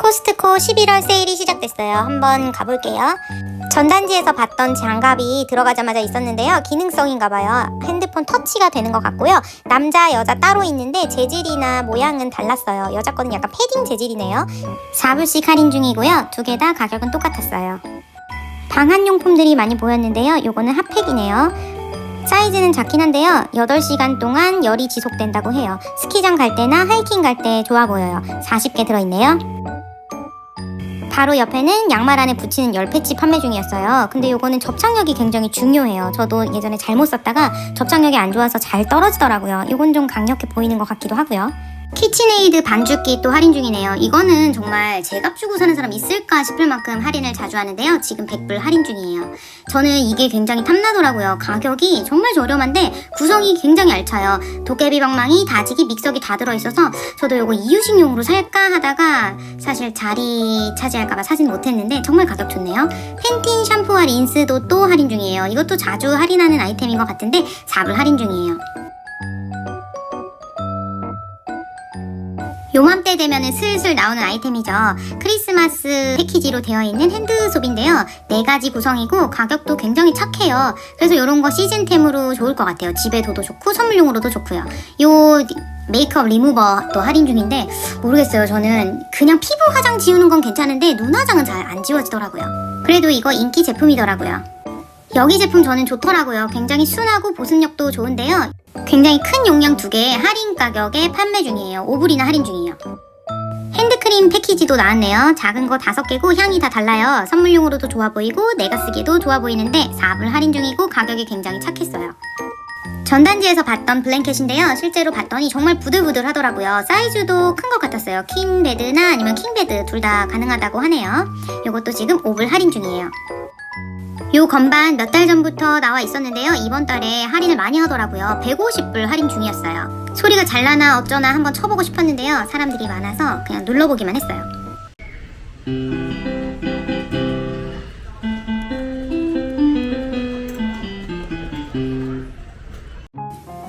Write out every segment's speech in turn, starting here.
코스트코 11월 세일이 시작됐어요. 한번 가볼게요. 전단지에서 봤던 장갑이 들어가자마자 있었는데요. 기능성인가 봐요. 핸드폰 터치가 되는 것 같고요. 남자, 여자 따로 있는데 재질이나 모양은 달랐어요. 여자 거는 약간 패딩 재질이네요. 4불씩 할인 중이고요. 두 개 다 가격은 똑같았어요. 방한용품들이 많이 보였는데요. 요거는 핫팩이네요. 사이즈는 작긴 한데요. 8시간 동안 열이 지속된다고 해요. 스키장 갈 때나 하이킹 갈 때 좋아 보여요. 40개 들어있네요. 바로 옆에는 양말 안에 붙이는 열 패치 판매 중이었어요. 근데 요거는 접착력이 굉장히 중요해요. 저도 예전에 잘못 썼다가 접착력이 안 좋아서 잘 떨어지더라고요. 요건 좀 강력해 보이는 것 같기도 하고요. 키친에이드 반죽기 또 할인 중이네요. 이거는 정말 제값 주고 사는 사람 있을까 싶을 만큼 할인을 자주 하는데요. 지금 100불 할인 중이에요. 저는 이게 굉장히 탐나더라고요. 가격이 정말 저렴한데 구성이 굉장히 알차요. 도깨비 방망이, 다지기, 믹서기 다 들어있어서 저도 이거 이유식용으로 살까 하다가 사실 자리 차지할까봐 사진 못했는데 정말 가격 좋네요. 펜틴 샴푸와 린스도 또 할인 중이에요. 이것도 자주 할인하는 아이템인 것 같은데 4불 할인 중이에요. 요맘때 되면은 슬슬 나오는 아이템이죠. 크리스마스 패키지로 되어 있는 핸드소비인데요. 네 가지 구성이고 가격도 굉장히 착해요. 그래서 이런 거 시즌템으로 좋을 것 같아요. 집에 둬도 좋고 선물용으로도 좋고요. 요 리- 메이크업 리무버도 할인 중인데 모르겠어요. 저는 그냥 피부 화장 지우는 건 괜찮은데 눈 화장은 잘 안 지워지더라고요. 그래도 이거 인기 제품이더라고요. 여기 제품 저는 좋더라고요. 굉장히 순하고 보습력도 좋은데요. 굉장히 큰 용량 두 개 할인 가격에 판매 중이에요. 5불이나 할인 중이에요. 핸드크림 패키지도 나왔네요. 작은 거 다섯 개고 향이 다 달라요. 선물용으로도 좋아 보이고 내가 쓰기도 좋아 보이는데 4불 할인 중이고 가격이 굉장히 착했어요. 전단지에서 봤던 블랭켓인데요. 실제로 봤더니 정말 부들부들 하더라고요. 사이즈도 큰 것 같았어요. 킹베드나 아니면 킹베드 둘 다 가능하다고 하네요. 이것도 지금 5불 할인 중이에요. 요 건반 몇 달 전부터 나와 있었는데요. 이번 달에 할인을 많이 하더라고요. 150불 할인 중이었어요. 소리가 잘 나나 어쩌나 한번 쳐보고 싶었는데요. 사람들이 많아서 그냥 눌러보기만 했어요.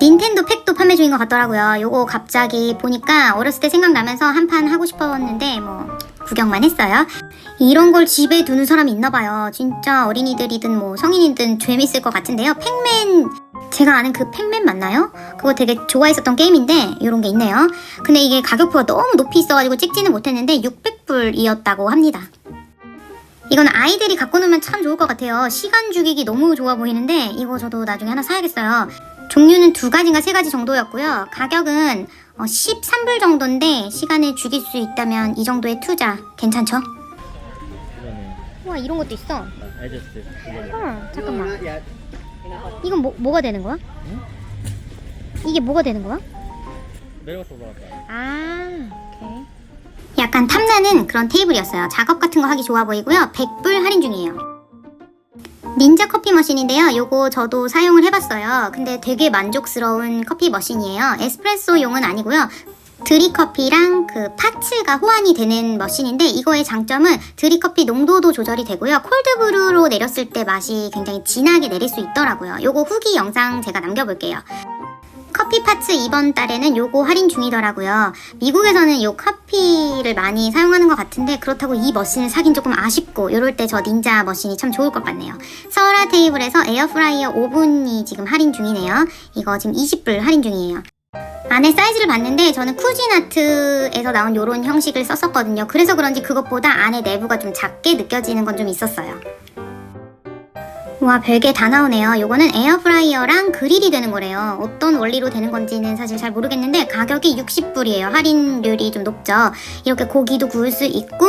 닌텐도 팩도 판매 중인 것 같더라고요. 요거 갑자기 보니까 어렸을 때 생각나면서 한 판 하고 싶었는데 뭐 구경만 했어요. 이런 걸 집에 두는 사람이 있나 봐요. 진짜 어린이들이든 뭐 성인이든 재밌을 것 같은데요. 팩맨 제가 아는 그 팩맨 맞나요? 그거 되게 좋아했었던 게임인데 이런 게 있네요. 근데 이게 가격표가 너무 높이 있어가지고 찍지는 못했는데 600불이었다고 합니다. 이건 아이들이 갖고 놀면 참 좋을 것 같아요. 시간 죽이기 너무 좋아 보이는데 이거 저도 나중에 하나 사야겠어요. 종류는 두 가지인가 세 가지 정도였고요. 가격은 어, 13불 정도인데 시간을 죽일 수 있다면 이 정도의 투자 괜찮죠? 그러네. 와 이런 것도 있어. 아, adjust. 이걸로. 어, 잠깐만. 이건 뭐, 뭐가 되는 거야? 응? 이게 뭐가 되는 거야? 내려가서 올라갔다. 아, 오케이. 약간 탐나는 그런 테이블이었어요. 작업 같은 거 하기 좋아 보이고요. 100불 할인 중이에요. 닌자 커피 머신인데요. 요거 저도 사용을 해봤어요. 근데 되게 만족스러운 커피 머신이에요. 에스프레소용은 아니고요. 드립커피랑 그 파츠가 호환이 되는 머신인데 이거의 장점은 드립커피 농도도 조절이 되고요. 콜드브루로 내렸을 때 맛이 굉장히 진하게 내릴 수 있더라고요. 요거 후기 영상 제가 남겨볼게요. 커피 파츠 이번 달에는 요거 할인 중이더라고요. 미국에서는 요 커피를 많이 사용하는 것 같은데 그렇다고 이 머신을 사긴 조금 아쉽고 이럴 때 저 닌자 머신이 참 좋을 것 같네요. 서라 테이블에서 에어프라이어 오븐이 지금 할인 중이네요. 이거 지금 20불 할인 중이에요. 안에 사이즈를 봤는데 저는 쿠진아트에서 나온 요런 형식을 썼었거든요. 그래서 그런지 그것보다 안에 내부가 좀 작게 느껴지는 건 좀 있었어요. 와 별게 다 나오네요. 요거는 에어프라이어랑 그릴이 되는 거래요. 어떤 원리로 되는 건지는 사실 잘 모르겠는데 가격이 60불이에요. 할인율이 좀 높죠. 이렇게 고기도 구울 수 있고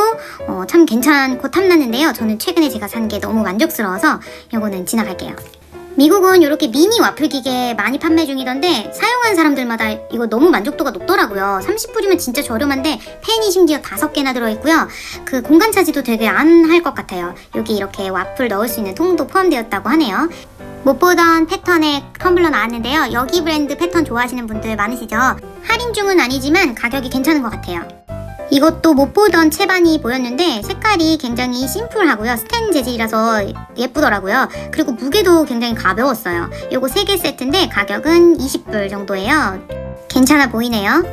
어, 참 괜찮고 탐났는데요. 저는 최근에 제가 산 게 너무 만족스러워서 요거는 지나갈게요. 미국은 이렇게 미니 와플 기계 많이 판매 중이던데 사용한 사람들마다 이거 너무 만족도가 높더라고요. 30불이면 진짜 저렴한데 팬이 심지어 5개나 들어있고요. 그 공간 차지도 되게 안 할 것 같아요. 여기 이렇게 와플 넣을 수 있는 통도 포함되었다고 하네요. 못 보던 패턴의 텀블러 나왔는데요. 여기 브랜드 패턴 좋아하시는 분들 많으시죠? 할인 중은 아니지만 가격이 괜찮은 것 같아요. 이것도 못 보던 채반이 보였는데 색깔이 굉장히 심플하고요. 스텐 재질이라서 예쁘더라고요. 그리고 무게도 굉장히 가벼웠어요. 요거 3개 세트인데 가격은 20불 정도예요. 괜찮아 보이네요.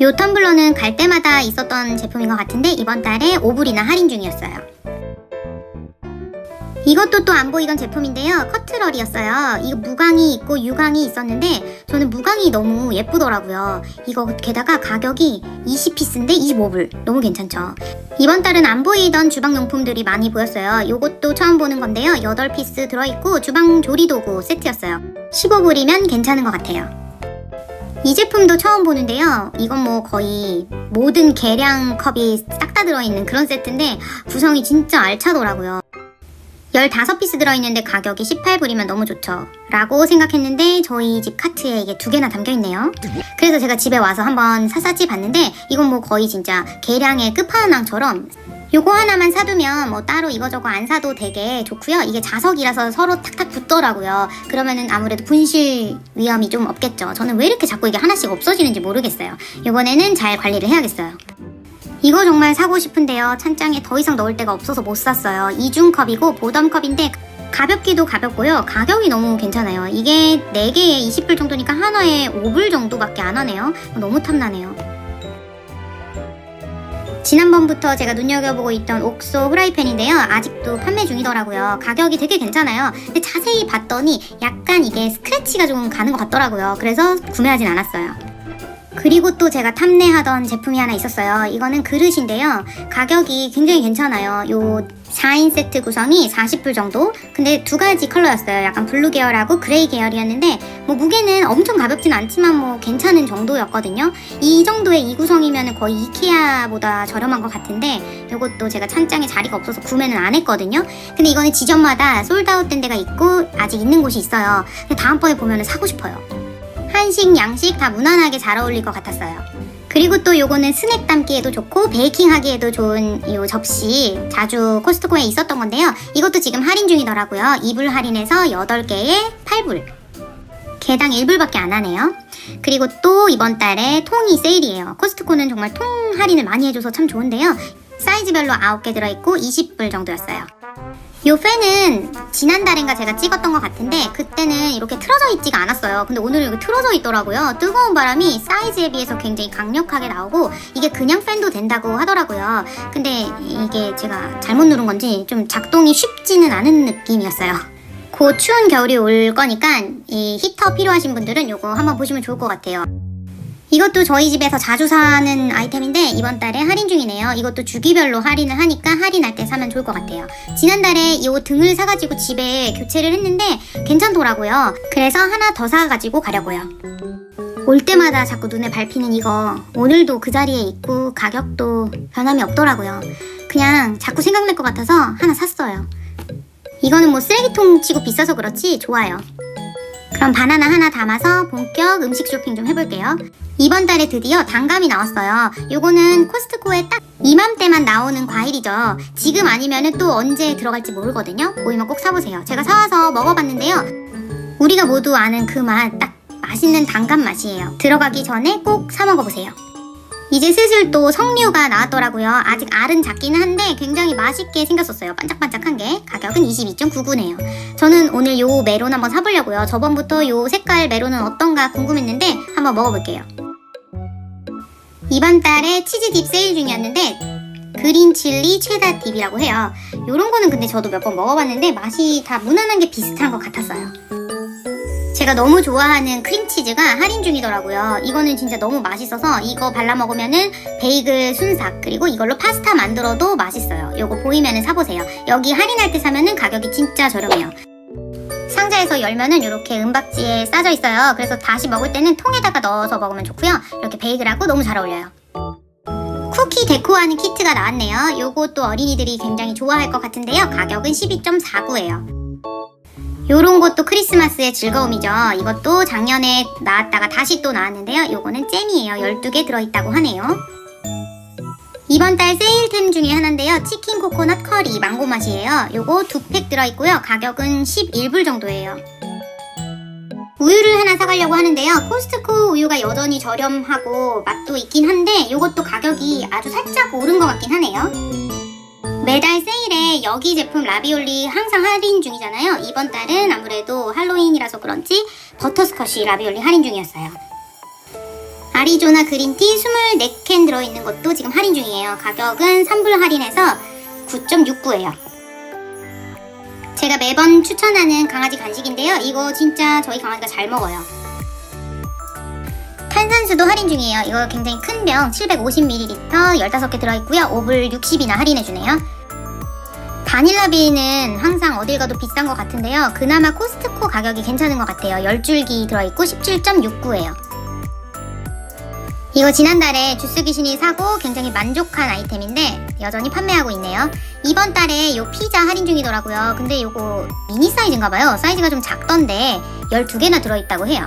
요 텀블러는 갈 때마다 있었던 제품인 것 같은데 이번 달에 5불이나 할인 중이었어요. 이것도 또 안 보이던 제품인데요. 커트럴이었어요. 이거 무광이 있고 유광이 있었는데 저는 무광이 너무 예쁘더라고요. 이거 게다가 가격이 20피스인데 25불. 너무 괜찮죠? 이번 달은 안 보이던 주방용품들이 많이 보였어요. 요것도 처음 보는 건데요. 8피스 들어있고 주방 조리도구 세트였어요. 15불이면 괜찮은 것 같아요. 이 제품도 처음 보는데요. 이건 뭐 거의 모든 계량 컵이 싹 다 들어있는 그런 세트인데 구성이 진짜 알차더라고요. 15피스 들어있는데 가격이 18불이면 너무 좋죠. 라고 생각했는데 저희 집 카트에 이게 두 개나 담겨있네요. 그래서 제가 집에 와서 한번 샅샅이 봤는데 이건 뭐 거의 진짜 계량의 끝판왕처럼 요거 하나만 사두면 뭐 따로 이거저거 안 사도 되게 좋고요. 이게 자석이라서 서로 탁탁 붙더라고요. 그러면은 아무래도 분실 위험이 좀 없겠죠. 저는 왜 이렇게 자꾸 이게 하나씩 없어지는지 모르겠어요. 이번에는 잘 관리를 해야겠어요. 이거 정말 사고 싶은데요. 찬장에 더 이상 넣을 데가 없어서 못 샀어요. 이중컵이고 보덤컵인데 가볍기도 가볍고요. 가격이 너무 괜찮아요. 이게 4개에 20불 정도니까 하나에 5불 정도밖에 안 하네요. 너무 탐나네요. 지난번부터 제가 눈여겨보고 있던 옥소 후라이팬인데요. 아직도 판매 중이더라고요. 가격이 되게 괜찮아요. 근데 자세히 봤더니 약간 이게 스크래치가 좀 가는 것 같더라고요. 그래서 구매하진 않았어요. 그리고 또 제가 탐내하던 제품이 하나 있었어요. 이거는 그릇인데요. 가격이 굉장히 괜찮아요. 요 4인 세트 구성이 40불 정도? 근데 두 가지 컬러였어요. 약간 블루 계열하고 그레이 계열이었는데 뭐 무게는 엄청 가볍진 않지만 뭐 괜찮은 정도였거든요. 이 정도의 이 구성이면 거의 이케아보다 저렴한 것 같은데 이것도 제가 찬장에 자리가 없어서 구매는 안 했거든요. 근데 이거는 지점마다 솔드아웃 된 데가 있고 아직 있는 곳이 있어요. 다음번에 보면 사고 싶어요. 한식, 양식 다 무난하게 잘 어울릴 것 같았어요. 그리고 또 요거는 스낵 담기에도 좋고 베이킹 하기에도 좋은 요 접시 자주 코스트코에 있었던 건데요. 이것도 지금 할인 중이더라고요. 2불 할인해서 8개에 8불. 개당 1불밖에 안 하네요. 그리고 또 이번 달에 통이 세일이에요. 코스트코는 정말 통 할인을 많이 해줘서 참 좋은데요. 사이즈별로 9개 들어있고 20불 정도였어요. 요 팬은 지난달인가 제가 찍었던 것 같은데 그때는 이렇게 틀어져 있지가 않았어요. 근데 오늘은 이렇게 틀어져 있더라고요. 뜨거운 바람이 사이즈에 비해서 굉장히 강력하게 나오고 이게 그냥 팬도 된다고 하더라고요. 근데 이게 제가 잘못 누른 건지 좀 작동이 쉽지는 않은 느낌이었어요. 곧 추운 겨울이 올 거니까 이 히터 필요하신 분들은 요거 한번 보시면 좋을 것 같아요. 이것도 저희 집에서 자주 사는 아이템인데 이번 달에 할인 중이네요. 이것도 주기별로 할인을 하니까 할인할 때 사면 좋을 것 같아요. 지난달에 이 등을 사가지고 집에 교체를 했는데 괜찮더라고요. 그래서 하나 더 사가지고 가려고요. 올 때마다 자꾸 눈에 밟히는 이거 오늘도 그 자리에 있고 가격도 변함이 없더라고요. 그냥 자꾸 생각날 것 같아서 하나 샀어요. 이거는 뭐 쓰레기통 치고 비싸서 그렇지 좋아요. 그럼 바나나 하나 담아서 본격 음식 쇼핑 좀 해볼게요. 이번 달에 드디어 단감이 나왔어요. 요거는 코스트코에 딱 이맘때만 나오는 과일이죠. 지금 아니면은 또 언제 들어갈지 모르거든요. 보이면 꼭 사보세요. 제가 사와서 먹어봤는데요. 우리가 모두 아는 그 맛, 딱 맛있는 단감 맛이에요. 들어가기 전에 꼭 사 먹어보세요. 이제 슬슬 또 석류가 나왔더라고요. 아직 알은 작기는 한데 굉장히 맛있게 생겼었어요. 반짝반짝한 게. 가격은 22.99네요. 저는 오늘 요 메론 한번 사보려고요. 저번부터 요 색깔 메론은 어떤가 궁금했는데 한번 먹어볼게요. 이번 달에 치즈 딥 세일 중이었는데 그린 칠리 체다 딥이라고 해요. 요런 거는 근데 저도 몇 번 먹어봤는데 맛이 다 무난한 게 비슷한 것 같았어요. 제가 너무 좋아하는 크림치즈가 할인 중이더라고요. 이거는 진짜 너무 맛있어서 이거 발라 먹으면은 베이글 순삭 그리고 이걸로 파스타 만들어도 맛있어요. 요거 보이면은 사보세요. 여기 할인할 때 사면은 가격이 진짜 저렴해요. 상자에서 열면은 이렇게 은박지에 싸져 있어요. 그래서 다시 먹을 때는 통에다가 넣어서 먹으면 좋고요. 이렇게 베이글하고 너무 잘 어울려요. 쿠키 데코하는 키트가 나왔네요. 요것도 어린이들이 굉장히 좋아할 것 같은데요. 가격은 12.49예요. 요런 것도 크리스마스의 즐거움이죠. 이것도 작년에 나왔다가 다시 또 나왔는데요. 요거는 잼이에요. 12개 들어있다고 하네요. 이번 달 세일템 중에 하나인데요. 치킨 코코넛 커리 망고 맛이에요. 요거 두 팩 들어있고요. 가격은 11불 정도예요. 우유를 하나 사가려고 하는데요. 코스트코 우유가 여전히 저렴하고 맛도 있긴 한데 요것도 가격이 아주 살짝 오른 것 같긴 하네요. 매달 세일에 여기 제품 라비올리 항상 할인 중이잖아요. 이번 달은 아무래도 할로윈이라서 그런지 버터스커시 라비올리 할인 중이었어요. 아리조나 그린티 24캔 들어있는 것도 지금 할인 중이에요. 가격은 3불 할인해서 9.69예요. 제가 매번 추천하는 강아지 간식인데요. 이거 진짜 저희 강아지가 잘 먹어요. 탄산수도 할인 중이에요. 이거 굉장히 큰 병 750ml 15개 들어있고요. 5불 60이나 할인해주네요. 바닐라비는 항상 어딜 가도 비싼 것 같은데요. 그나마 코스트코 가격이 괜찮은 것 같아요. 10줄기 들어있고 17.69예요. 이거 지난달에 주스 귀신이 사고 굉장히 만족한 아이템인데 여전히 판매하고 있네요. 이번 달에 요 피자 할인 중이더라고요. 근데 요거 미니 사이즈인가봐요. 사이즈가 좀 작던데 12개나 들어있다고 해요.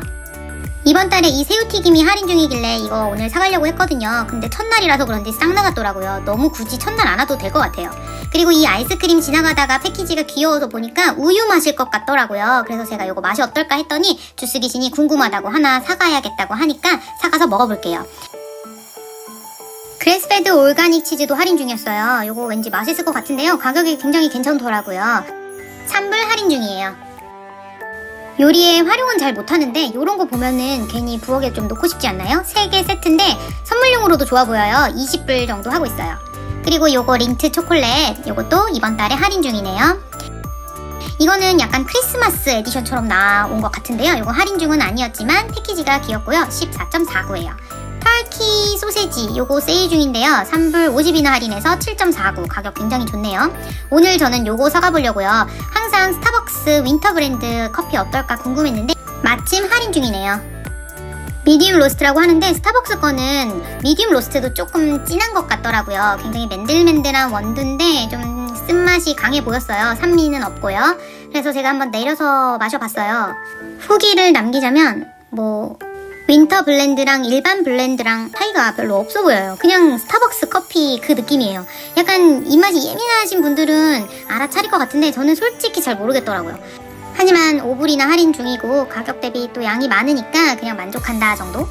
이번 달에 이 새우튀김이 할인 중이길래 이거 오늘 사가려고 했거든요. 근데 첫날이라서 그런지 싹 나갔더라고요. 너무 굳이 첫날 안 와도 될 것 같아요. 그리고 이 아이스크림 지나가다가 패키지가 귀여워서 보니까 우유 마실 것 같더라고요. 그래서 제가 이거 맛이 어떨까 했더니 주스 귀신이 궁금하다고 하나 사가야겠다고 하니까 사가서 먹어볼게요. 그레스페드 올가닉 치즈도 할인 중이었어요. 이거 왠지 맛있을 것 같은데요. 가격이 굉장히 괜찮더라고요. 3불 할인 중이에요. 요리에 활용은 잘 못하는데 이런 거 보면은 괜히 부엌에 좀 놓고 싶지 않나요? 3개 세트인데 선물용으로도 좋아 보여요. 20불 정도 하고 있어요. 그리고 요거 린트 초콜릿 요것도 이번 달에 할인 중이네요. 이거는 약간 크리스마스 에디션처럼 나온 것 같은데요. 이거 할인 중은 아니었지만 패키지가 귀엽고요. 14.49예요. 터키 소세지 요거 세일 중인데요. 3불 50이나 할인해서 7.49 가격 굉장히 좋네요. 오늘 저는 요거 사가보려고요. 항상 스타벅스 윈터 브랜드 커피 어떨까 궁금했는데 마침 할인 중이네요. 미디움 로스트라고 하는데 스타벅스 거는 미디움 로스트도 조금 진한 것 같더라고요. 굉장히 맨들맨들한 원두인데 좀 쓴맛이 강해 보였어요. 산미는 없고요. 그래서 제가 한번 내려서 마셔봤어요. 후기를 남기자면 뭐 윈터 블렌드랑 일반 블렌드랑 차이가 별로 없어 보여요. 그냥 스타벅스 커피 그 느낌이에요. 약간 입맛이 예민하신 분들은 알아차릴 것 같은데 저는 솔직히 잘 모르겠더라고요. 하지만 5불이나 할인 중이고 가격 대비 또 양이 많으니까 그냥 만족한다 정도?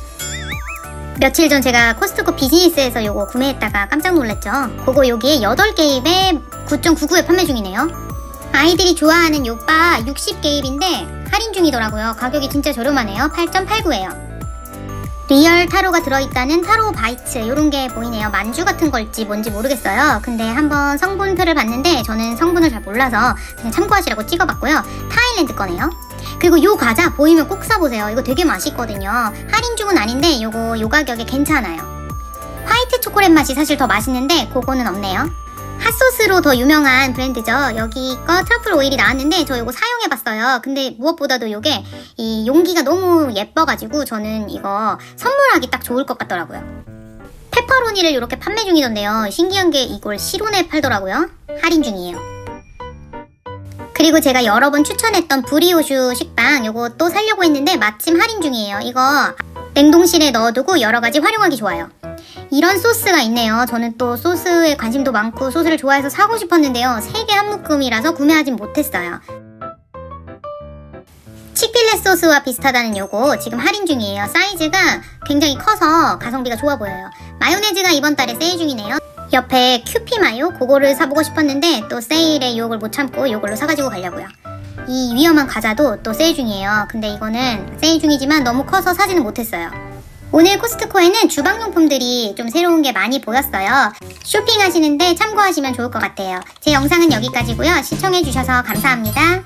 며칠 전 제가 코스트코 비즈니스에서 요거 구매했다가 깜짝 놀랐죠. 그거 여기에 8개입에 9.99에 판매 중이네요. 아이들이 좋아하는 요바 60개입인데 할인 중이더라고요. 가격이 진짜 저렴하네요. 8.89예요. 리얼 타로가 들어있다는 타로 바이츠 이런 게 보이네요. 만주 같은 걸지 뭔지 모르겠어요. 근데 한번 성분표를 봤는데 저는 성분을 잘 몰라서 그냥 참고하시라고 찍어봤고요. 타일랜드 거네요. 그리고 요 과자 보이면 꼭 사보세요. 이거 되게 맛있거든요. 할인 중은 아닌데 요거 요 가격에 괜찮아요. 화이트 초콜릿 맛이 사실 더 맛있는데 그거는 없네요. 핫소스로 더 유명한 브랜드죠. 여기 거 트러플 오일이 나왔는데 저 이거 사용해봤어요. 근데 무엇보다도 이게 이 용기가 너무 예뻐가지고 저는 이거 선물하기 딱 좋을 것 같더라고요. 페퍼로니를 이렇게 판매 중이던데요. 신기한 게 이걸 실온에 팔더라고요. 할인 중이에요. 그리고 제가 여러 번 추천했던 브리오슈 식빵 또 살려고 했는데 마침 할인 중이에요. 이거 냉동실에 넣어두고 여러 가지 활용하기 좋아요. 이런 소스가 있네요. 저는 또 소스에 관심도 많고 소스를 좋아해서 사고 싶었는데요. 3개 한 묶음이라서 구매하진 못했어요. 치필레 소스와 비슷하다는 요거 지금 할인 중이에요. 사이즈가 굉장히 커서 가성비가 좋아 보여요. 마요네즈가 이번 달에 세일 중이네요. 옆에 큐피 마요 그거를 사보고 싶었는데 또 세일에 유혹을 못 참고 이걸로 사가지고 가려고요. 이 위험한 과자도 또 세일 중이에요. 근데 이거는 세일 중이지만 너무 커서 사지는 못했어요. 오늘 코스트코에는 주방용품들이 좀 새로운 게 많이 보였어요. 쇼핑하시는데 참고하시면 좋을 것 같아요. 제 영상은 여기까지고요. 시청해주셔서 감사합니다.